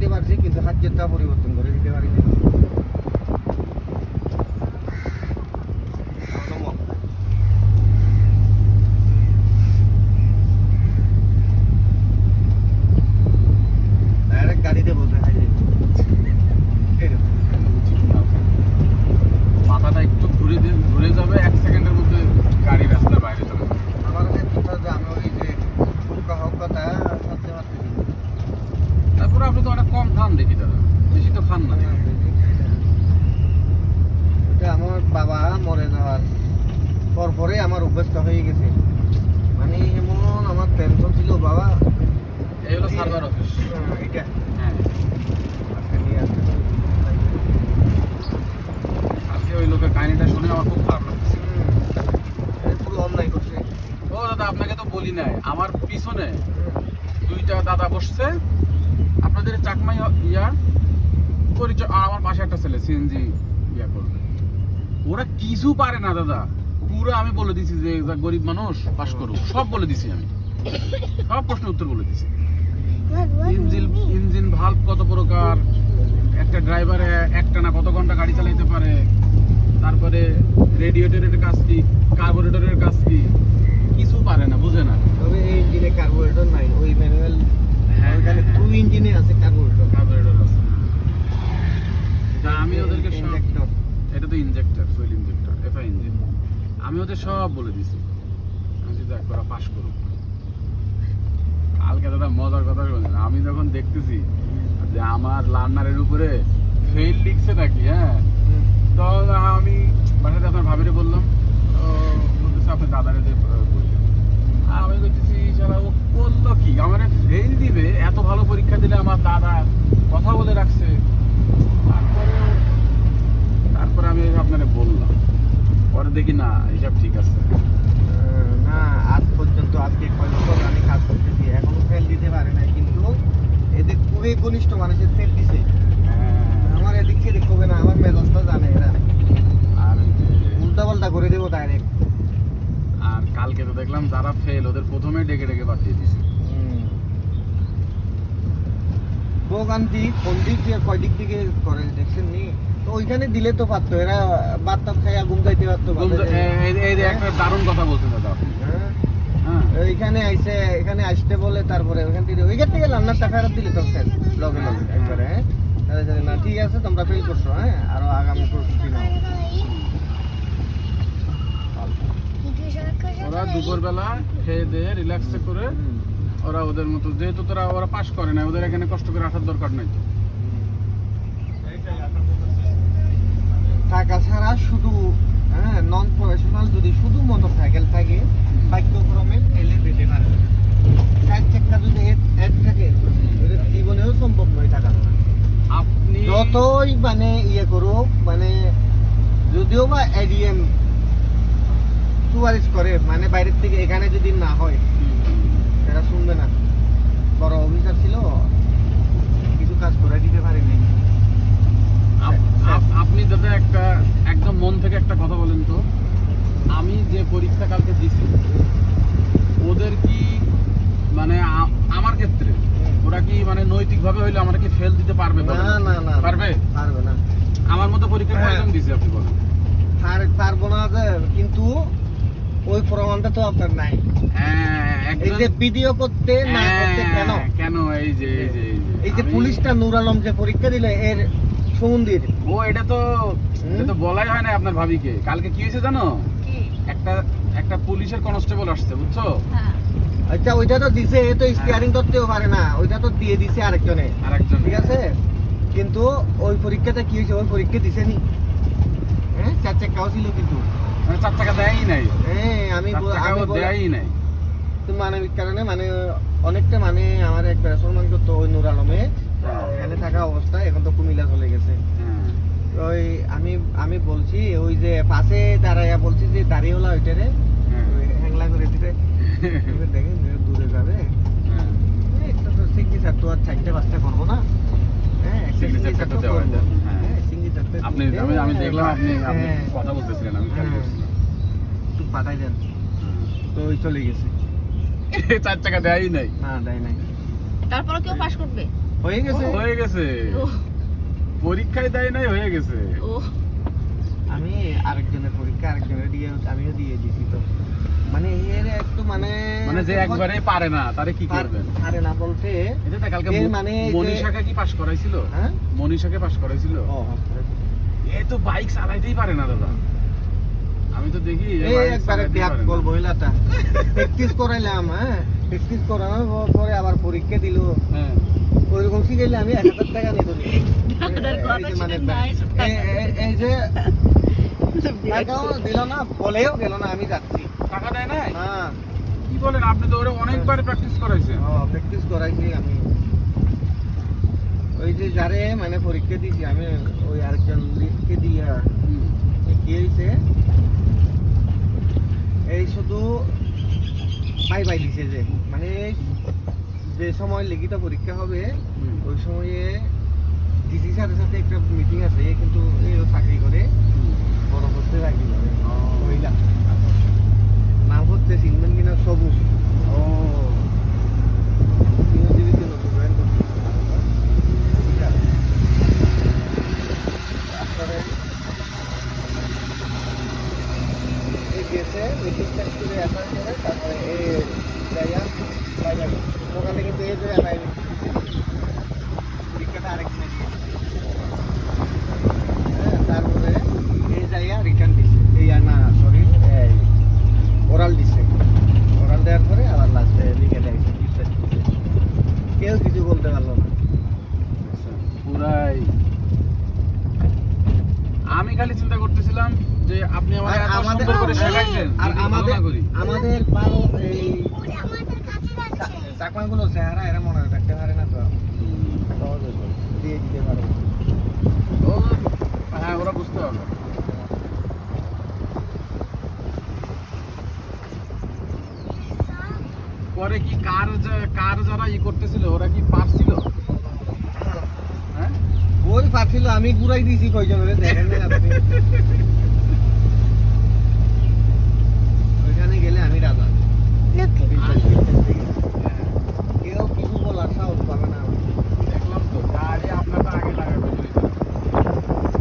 বানাইতে পারছি কিন্তু হাজ্যটা পরিবর্তন করে দিতে পারি ডাইরেক্ট গাড়িতে বসে খাই এরকম মাথাটা একটু ঘুরে দিয়ে ঘুরে যাবে এক সেকেন্ডের মধ্যে গাড়ি রাস্তার বাইরে চলে যাবে আমার কাছে কথা যে আমি ওই যে হুক্কা হুক্কাটা সত্যি পারতেছি তারপরে আপনি তো অনেক কম খান দেখি দাদা বেশি তো খান না দেখি। এটা আমার বাবা মরে যাওয়ার পর পরে আমার অভ্যস্ত হয়ে গেছে মানে এমন আমার টেনশন ছিল বাবা এই হলো সার্ভার অফিস হ্যাঁ, এটা হ্যাঁ আজকে নিয়ে আসতে হবে। আজকে ওই লোকের কাহিনীটা শুনে আমার খুব খারাপ লাগছে হুম, এই পুরো অন্যায় করছে ও দাদা আপনাকে তো বলি নাই, আমার পিছনে দুইটা দাদা বসছে। আপনাদের চাকমাই ইয়া পরিচয় আর আমার পাশে একটা ছেলে সিএনজি ইয়া করবে। ওরা কিছু পারে না, দাদা। পুরো আমি বলে দিছি যে গরিব মানুষ পাস করুক সব বলে দিছি আমি। সব প্রশ্নের উত্তর বলে দিছি। ইঞ্জিন ইঞ্জিন ভাল্ব কত প্রকার? একটা ড্রাইভারে একটা না কত ঘণ্টা গাড়ি চালাইতে পারে? তারপরে রেডিয়েটরের কাজ কি? কার্বোরেটরের কাজ কি? কিছু পারে না বুঝে না। তবে এই ইঞ্জিনে কার্বোরেটর নাই ওই ম্যানুয়াল হ্যাঁ, ওইখানে হ্যাঁ, টু ইঞ্জিনে আছে কার্বোরেটর কার্বোরেটর আছে। তা আমি ওদেরকে সব এটা তো injector fuel injector FI engine আমি ওদের সব বলে দিছি। আমি যদি একবার পাস করুক কালকে দাদা মজার কথা শোনেন আমি যখন দেখতেছি যে আমার লার্নারের উপরে ফেল লিখছে নাকি হ্যাঁ তখন আমি বাসাতে আপনার ভাবিরে বললাম বলতেছে আপনার দাদারে যে বললেন। আমি বলতেছি সারা ও করল কি আমার ফেল দিবে এত ভালো পরীক্ষা দিলে আমার দাদা কথা বলে রাখছে। তারপরে তারপরে আমি আপনারে বললাম। পরে দেখি না এইসব ঠিক আছে। না আজ পর্যন্ত আজকে কয় বছর আমি কাজ করতেছি এখনও ফেল দিতে পারে নাই কিন্তু এদের খুবই ঘনিষ্ঠ মানুষের ফেল দিছে। হ্যাঁ, আমার এদিক সেদিক হবে না আমার মেজাজটা জানে এরা। আর উল্টা পাল্টা করে দেবো ডাইরেক্ট আর কালকে তো দেখলাম যারা ফেল ওদের প্রথমে ডেকে ডেকে পাঠিয়ে দিছে। ভোগান্তি কোন দিক দিয়ে কয় দিক থেকে করে দেখছেন নি? তো ওইখানে দিলে তো পারতো এরা বাদ টাত খাইয়া ঘুম যাইতে পারতো এই- এই- এই যে একটা দারুণ কথা বলছেন দাদা আপনি। হ্যাঁ? হ্যাঁ। এইখানে আইসে এখানে আসতে বলে তারপরে ওইখান থেকে ওইখান থেকে রান্নার টাকা দিলে তো শেষ লগে লগে একবারে হ্যাঁ? না ঠিক আছে তোমরা ফেল করছ হ্যাঁ? আরও আগামী নাও ওরা দুপুরবেলা খেয়ে দিয়ে রিল্যাক্স করে ওরা ওদের মতো যেহেতু তোরা ওরা পাস করে না ওদের এখানে কষ্ট করে আসার দরকার নাই টাকা ছাড়া শুধু হ্যাঁ নন প্রফেশনাল যদি শুধু মোটরসাইকেল থাকে পাঠ্যক্রমে ফেলে পেতে পারে চার চাকা যদি এক থাকে জীবনেও সম্ভব নয় টাকা আপনি যতই মানে ইয়ে করুক মানে যদিও বা এডিএম সুপারিশ করে মানে বাইরের থেকে এখানে যদি না হয় সেটা শুনবে না। বড় অফিসার ছিল কিছু কাজ করে দিতে পারেনি। আপ- আপ- আপনি দাদা একটা একদম মন থেকে একটা কথা বলেন তো। আমি যে পরীক্ষা কালকে দিছি ওদের কি মানে আমার ক্ষেত্রে ওরা কি মানে নৈতিকভাবে হইলে আমার কি ফেল দিতে পারবে না না না। পারবে? পারবে না। আমার মতো পরীক্ষা হ্যাঁ। কয়জন দিছে আপনি বলেন? পারব না কিন্তু ওই প্রমাণটা তো আপনার নাই। হ্যাঁ এই যে ভিডিও করতে না করতে হ্যাঁ, কেন? কেন? এই যে এই যে এই যে। পুলিশটা নূর আলম যে পরীক্ষা দিলে এর সমন্দির ও এটা তো এটা তো বলাই হয় না আপনার ভাবিকে। কালকে কি হয়েছে জানো? একটা একটা পুলিশের কনস্টেবল আসছে বুঝছ? হ্যাঁ। আচ্ছা ওইটা তো দিছে এ তো স্টিয়ারিং করতেও পারে না। ওইটা তো দিয়ে দিছে আরেকজনে। আরেকজন। ঠিক আছে? কিন্তু ওই পরীক্ষাটা কি হয়েছে? ওই পরীক্ষা দিছে নি। চাকাও ছিল কিন্তু। মানে চার টাকা দেয়ই নাই। হ্যাঁ আমি দেয়ই নাই। তো মানবিক কারণে মানে অনেকটা মানে আমার এক সম্মান করতো ওই নূর আলমে। এখানে থাকা অবস্থা এখন তো কুমিল্লা চলে গেছে। হ্যাঁ। ওই আমি আমি বলছি ওই যে পাশে দাঁড়াইয়া বলছি যে দাঁড়িয়েওলা ওইটারে হ্যাঁ। হ্যাংলা করে দিতে দেখে দূরে যাবে। হ্যাঁ। একটা তো চার তো আর চারটে পাঁচটা করব না। হ্যাঁ একটা সিঙ্গি সিঙ্গি চারটা চার তো করব। আপনি আমি আমি দেখলাম আপনি আপনি কথা বলতেছিলেন আমি খেয়াল। করছিলাম পাঠাই দেন। তো ওই চলে গেছে। চার টাকা দেয়ই নাই। না দেয় নাই। তারপরে কেউ পাস করবে? হয়ে গেছে। হয়ে গেছে। পরীক্ষায় দেয় নাই হয়ে গেছে। আমি আরেকজনের পরীক্ষা আরেকজনের দিয়ে আমিও দিয়ে দিছি তো। মানে এর একটু মানে মানে যে একবারে পারে না তারে কি পার- করবেন? পারে না বলতে এটা তো কালকে মানে মনীষাকে কি পাস করাইছিল? হ্যাঁ? মনীষাকে পাস করাইছিল? ও এ তো বাইক চালাইতেই পারে না দাদা। আমি তো দেখি এই একবারে। কল প্র্যাকটিস করাইলাম হ্যাঁ? প্র্যাকটিস করানোর পরে আবার পরীক্ষা দিল। হ্যাঁ। ওইরকম শিখাইলে আমি এক হাজার টাকা নিত। এই যে মানে এই যে টাকাও দিল না বলেও গেল না আমি যাচ্ছি। টাকা দেয় নাই? হ্যাঁ। কি বলেন আপনি তো ওরে অনেকবার প্র্যাকটিস করাইছেন। প্র্যাকটিস করাইছি আমি। ওই যে যারে মানে পরীক্ষা দিয়েছি আমি ওই আরেকজন লিখকে দিয়া। কি হয়েছে এই শুধু পাই পাই দিছে যে। মানে যে সময় লিখিত পরীক্ষা হবে ওই সময়ে ডিসি স্যারের সাথে একটা মিটিং আছে কিন্তু এই চাকরি করে হুম। বড় করতে চাকরি করে ও। মহিলা নাম হচ্ছে চিনবেন কিনা সবুজ ও ইউনিভার্সিটিতে নতুন জয়েন করছে তারপরে এই গেছে মিটিং শেষ করে আসার পরে তারপরে এই যাইয়া বাইরে ওখানে কিন্তু এই যে এলাই পরীক্ষাটা আরেকদিনে দিয়ে হ্যাঁ তারপরে এই যাইয়া রিটার্ন দিছে এই আর না সরি এই ওরাল দিছে ওরাল দেওয়ার পরে আবার লাস্টে লিখে দেয়ছে কেউ কিছু বলতে পারল না আচ্ছা, পুরাই আমি খালি চিন্তা করতেছিলাম যে আপনি আমার আর এত আমাদের সুন্দর করে শেখাইছেন আর যদি ভালো আমাদের না করি আমাদের পাল এই চাকমাগুলো চেহারা এরা মনে রাখতে পারে না তো। সহজ দিয়ে দিতে পারে ও হ্যাঁ ওরা বুঝতে পারবে। পরে কি কার যা- কার যারা ই করতেছিল ওরা কি পারছিল? হ্যাঁ? ওই পাচ্ছিল আমি ঘুরাই দিয়েছি কয়জনের দেখেন না আপনি ওইখানে গেলে আমি রাজা কেউ কিছু বলার সাহস পাবে না দেখলাম তো গাড়ি আপনারটা আগে লাগাবে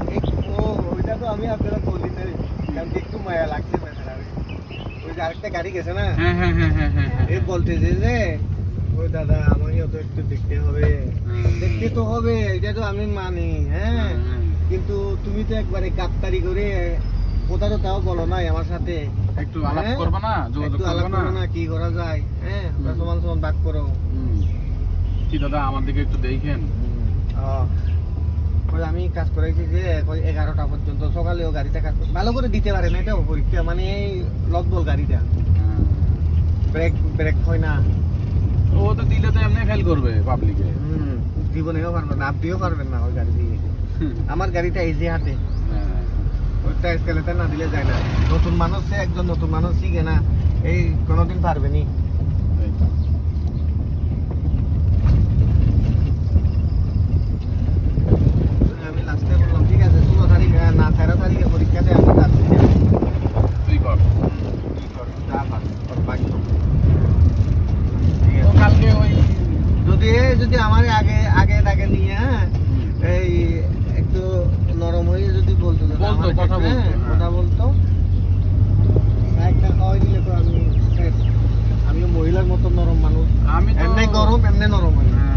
এই ও ওইটা তো আমি আপনারা বলি না কারণ কি একটু মায়া লাগছে বেচারা আরেকটা গাড়ি গেছে না? হ্যাঁ হ্যাঁ হ্যাঁ হ্যাঁ হ্যাঁ হ্যাঁ। এ বলতেছে যে ওই দাদা আমাকেও তো একটু দেখতে হবে। দেখতে তো হবে এটা তো আমি মানি হ্যাঁ? হ্যাঁ। কিন্তু তুমি তো একবারে গাপ্তারি করে কোথাও তো তাও বলো নাই আমার সাথে। একটু আলাপ? করব না? যোগাযোগ একটু করব না? কি করা যায় হ্যাঁ? সমান সমান ভাগ করো। কি দাদা আমার দিকে একটু দেখেন। ওই আমি কাজ করাইছি যে এগারোটা পর্যন্ত সকালেও গাড়িটা কাজ করে- ভালো করে দিতে পারে না এটা পরীক্ষা মানে এই লগবল গাড়িটা। হ্যাঁ। ব্রেক ব্রেক হয় না। ও তো দিলে তো এমনি ফেল করবে পাবলিকে হুম, জীবনেও পারবেন না আপনিও পারবেন না ওই গাড়ি দিয়ে। আমার গাড়িটা ইজি হাতে। ওইটা স্কেলেতে না দিলে যায় না। নতুন মানুষ সে একজন নতুন মানুষ শিখে না এই কোনোদিন পারবে নি আমি লাস্টে বললাম ঠিক আছে ষোলো তারিখ আহ, না তেরো তারিখে পরীক্ষা দেয় আমি তার দিকে তুই কর যা পাস, তোর ভাগ্য। তো কালকে ওই যদি যদি আমার আগে আগে তাকে নিয়ে হ্যাঁ, এই একটু নরম হয়ে যদি বলতো বলতো, কথা বলতো, হ্যাঁ, হ্যাঁ। কথা বলতো একটা খাওয়াই দিলে তো আমি। আমিও মহিলার মতো নরম মানুষ আমি এমনি গরম এমনি নরম হয় হ্যাঁ, আমি হ্যাঁ,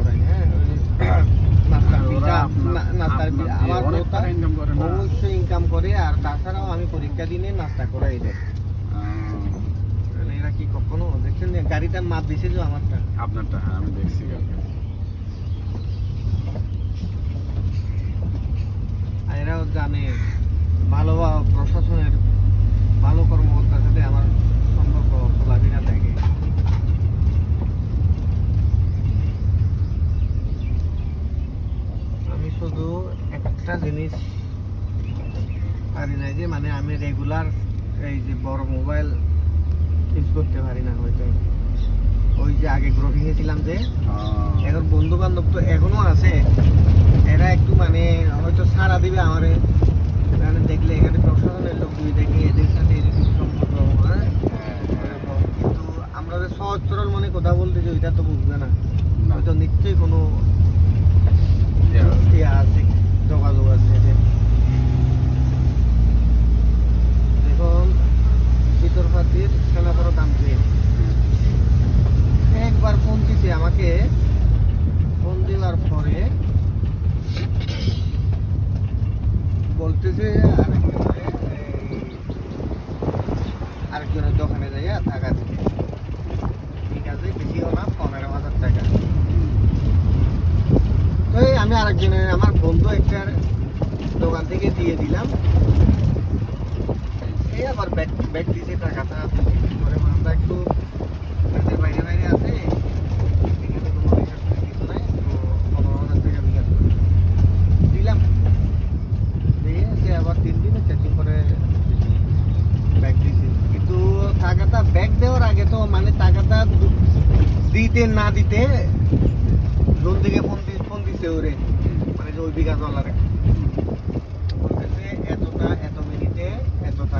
টাকা income করে না? অবশ্যই ইনকাম করে আর তাছাড়াও আমি পরীক্ষা দিনে নাস্তা করাই দেয়। এরা কি কখনো দেখছেন গাড়িটা মাপ দিছে যে আমারটা? আপনারটা হ্যাঁ আমি দেখছি এরাও জানে ভালো প্রশাসনের ভালো কর্মকর্তার সাথে আমার সম্পর্ক খোলাবিনা থাকে আমি শুধু একটা জিনিস পারি না যে মানে আমি রেগুলার এই যে বড় মোবাইল ইউজ করতে পারি না হয়তো। ওই যে আগে গ্রোভিংয়ে ছিলাম যে এখন বন্ধু বান্ধব তো এখনও আছে। এরা একটু মানে হয়তো সারা দিবে আমারে। এখানে দেখলে এখানে প্রশাসনের লোক দুই দেখে এদের সাথে এরকম সম্পর্ক হ্যাঁ? কিন্তু আমরা সহজ সরল মনে কথা বলতে যে ওইটা তো বুঝবে না। হয়তো নিশ্চয়ই কোনো ইয়ে, ইয়ে আছে যোগাযোগ আছে যে দেখুন ভিতর পাতির সেনাপড়ো দাম দিয়ে একবার ফোন দিছে আমাকে ফোন দেওয়ার পরে বলতেছে আরেকজনে, এই, আরেকজনের দোকানে যাইয়া টাকা দিতে ঠিক আছে বেশিও না পনেরো হাজার টাকা তো এই আমি আরেকজনের আমার বন্ধু একটার দোকান থেকে দিয়ে দিলাম। এই আবার ব্যাগ ব্যাগ দিয়েছে টাকাটা। পরে আমরা একটু দেশের বাইরে বাইরে আছে। আগে তো মানে দিতে না দিতে লোন থেকে ফোন দিছে ওরে। মানে যে ওই বিকাশ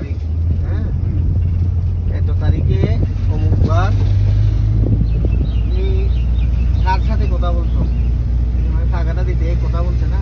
তারিখ হ্যাঁ? এত তারিখে অমুকবার তুমি কার সাথে কথা বলছো? মানে টাকাটা দিতে কথা বলছে না?